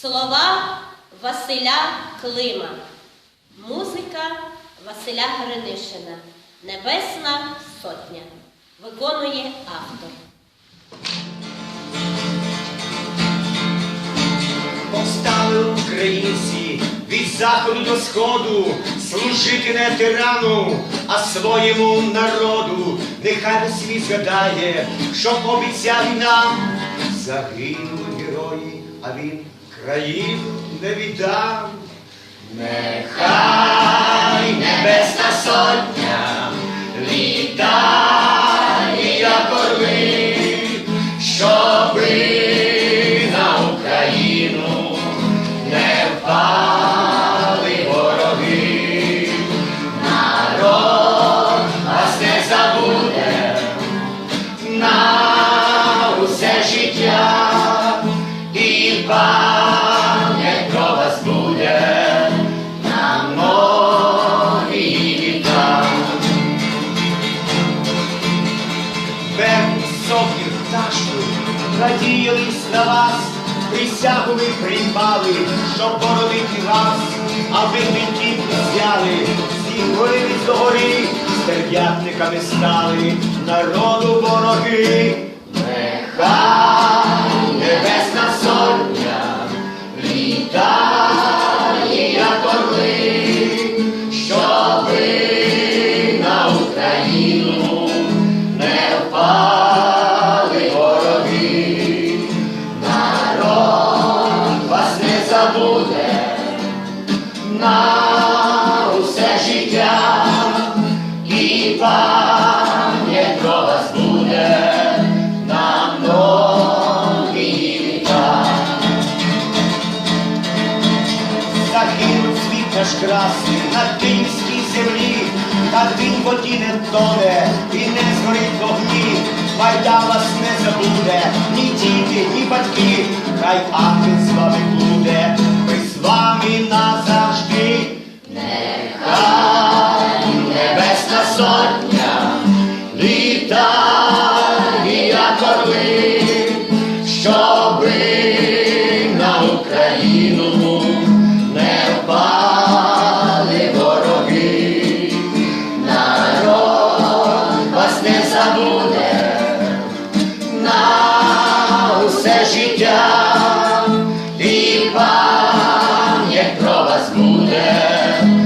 Слова Василя Клима. Музика Василя Гринишина. Небесна сотня. Виконує автор. Повстали українці від заходу до сходу, служити не тирану, а своєму народу. Нехай весь світ згадає, що обіцяв нам. Загинули герої, а він країну не віддав. Нехай небесна сотня літає, як орли, щоби на Україну не впали вороги. Народ вас не забуде на усе життя і пташки надіялись на вас, присягу ви приймали, щоб боронити вас, а ви не взяли, всі гори до гори, стерв'ятниками стали, народу вороги. Нехай на усе життя і пам'ять про вас буде на многі літа. Загинув світ наш красний на київській землі, та він воді не тоне і не згорить вогні. Майдан вас не забуде, ні діти, ні батьки, хай ангел з вами буде, Нехай небесна сотня літає, як орли, щоби на Україну не впали вороги, народ вас не забуде на усе життя. буде.